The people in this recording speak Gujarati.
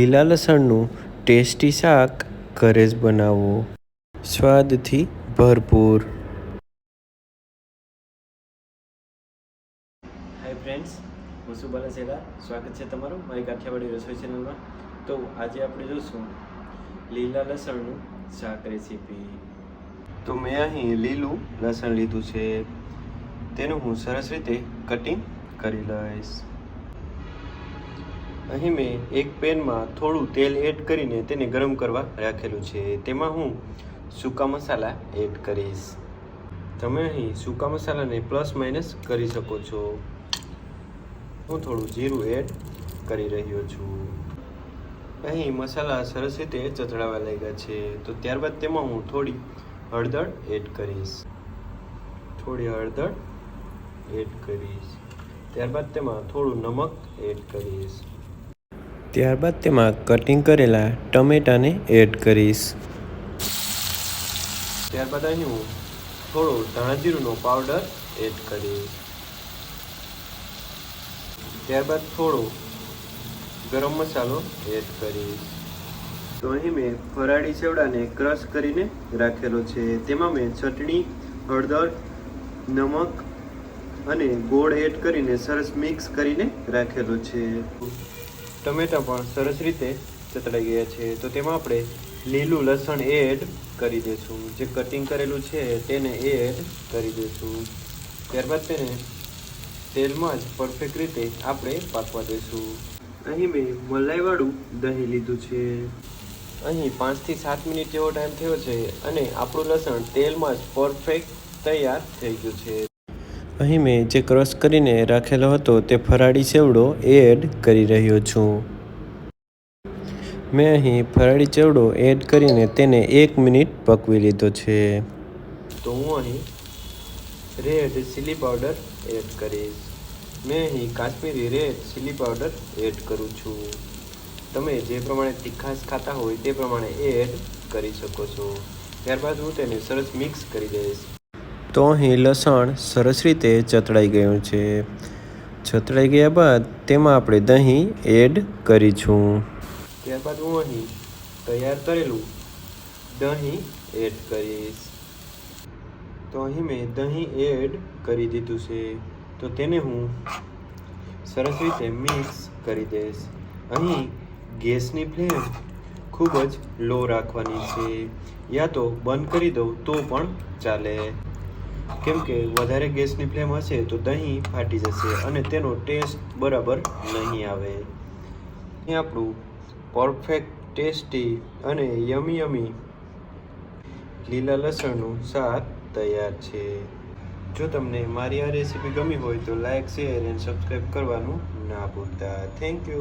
લીલા લસણનું ટેસ્ટી શાક ઘરે જ બનાવો. સ્વાદથી ભરપૂર. હાય ફ્રેન્ડ્સ હું છું બાલાસેલા સ્વાગત છે તમારું મારી કાઠિયાવાડી રસોઈ ચેનલમાં તો આજે આપણે જોશું લીલા લસણનું શાક રેસીપી તો મેં અહીં લીલું લસણ લીધું છે. તેનું હું સરસ રીતે કટિંગ કરી લઈશ. અહીં મેં એક પેનમાં થોડું તેલ એડ કરીને તેને ગરમ કરવા રાખેલું છે. તેમાં હું સૂકા મસાલા એડ કરીશ. તમે અહીં સૂકા મસાલાને પ્લસ માઇનસ કરી શકો છો. હું થોડું જીરું એડ કરી રહ્યો છું. અહીં મસાલા સરસ રીતે ચતડાવા લાગ્યા છે. તો ત્યારબાદ તેમાં હું થોડી હળદર એડ કરીશ. થોડી હળદર એડ કરીશ. ત્યારબાદ તેમાં થોડું નમક એડ કરીશ. ત્યારબાદ તેમાં કટિંગ કરેલા ટમેટાને એડ કરીશ. ત્યારબાદ અહીં હું થોડો ધાણાજીરુંનો પાવડર એડ કરીશ. ત્યારબાદ થોડો ગરમ મસાલો એડ કરીશ. તો અહીં મેં ફરાળી સેવડાને ક્રશ કરીને રાખેલો છે. તેમાં મેં ચટણી, હળદર, નમક અને ગોળ એડ કરીને સરસ મિક્સ કરીને રાખેલો છે. ટમેટા પણ સરસ રીતે ચતળાઈ ગયા છે. તો તેમાં આપણે લીલું લસણ એડ કરી દઈશું. જે કટિંગ કરેલું છે તેને એડ કરી દઈશું. ત્યારબાદ તેને તેલમાં જ પરફેક્ટ રીતે આપણે પાકવા દઈશું. અહીં મેં મલાઈવાળું દહીં લીધું છે. અહીં પાંચથી સાત મિનિટ જેવો ટાઈમ થયો છે અને આપણું લસણ તેલમાં જ પરફેક્ટ તૈયાર થઈ ગયું છે. અહીં મેં જે ક્રશ કરીને રાખેલો હતો તે ફરાળી ચેવડો એડ કરી રહ્યો છું. મેં અહીં ફરાળી ચેવડો એડ કરીને તેને એક મિનિટ પકવી લીધો છે. તો હું અહીં રેડ ચીલી પાવડર એડ કરીશ. મેં અહીં Kashmiri red chilli powder add કરું છું. તમે જે પ્રમાણે તીખાશ ખાતા હોય તે પ્રમાણે એડ કરી શકો છો. ત્યારબાદ હું તેને સરસ મિક્સ કરી દઈશ. તો અહીં લસણ સરસ રીતે ચતળાઈ ગયું છે. ચતળાઈ ગયા બાદ તેમાં આપણે દહીં એડ કરીશું. ત્યારબાદ હું અહીં તૈયાર કરેલું દહીં એડ કરીશ. તો અહીં મેં દહીં એડ કરી દીધું છે. તો તેને હું સરસ રીતે મિક્સ કરી દઈશ. અહીં ગેસની ફ્લેમ ખૂબ જ લો રાખવાની છે. યા તો બંધ કરી દઉં તો પણ ચાલે. કેમ કે વધારે ગેસની ફ્લેમ હશે તો દહીં ફાટી જશે અને તેનો ટેસ્ટ બરાબર નહીં આવે. અહીં આપણું પરફેક્ટ, ટેસ્ટી અને યમી યમી લીલા લસણનું શાક તૈયાર છે. જો તમને મારી આ રેસીપી ગમી હોય તો લાઈક, શેર એન્ડ સબસ્ક્રાઈબ કરવાનું ના ભૂલતા. Thank you.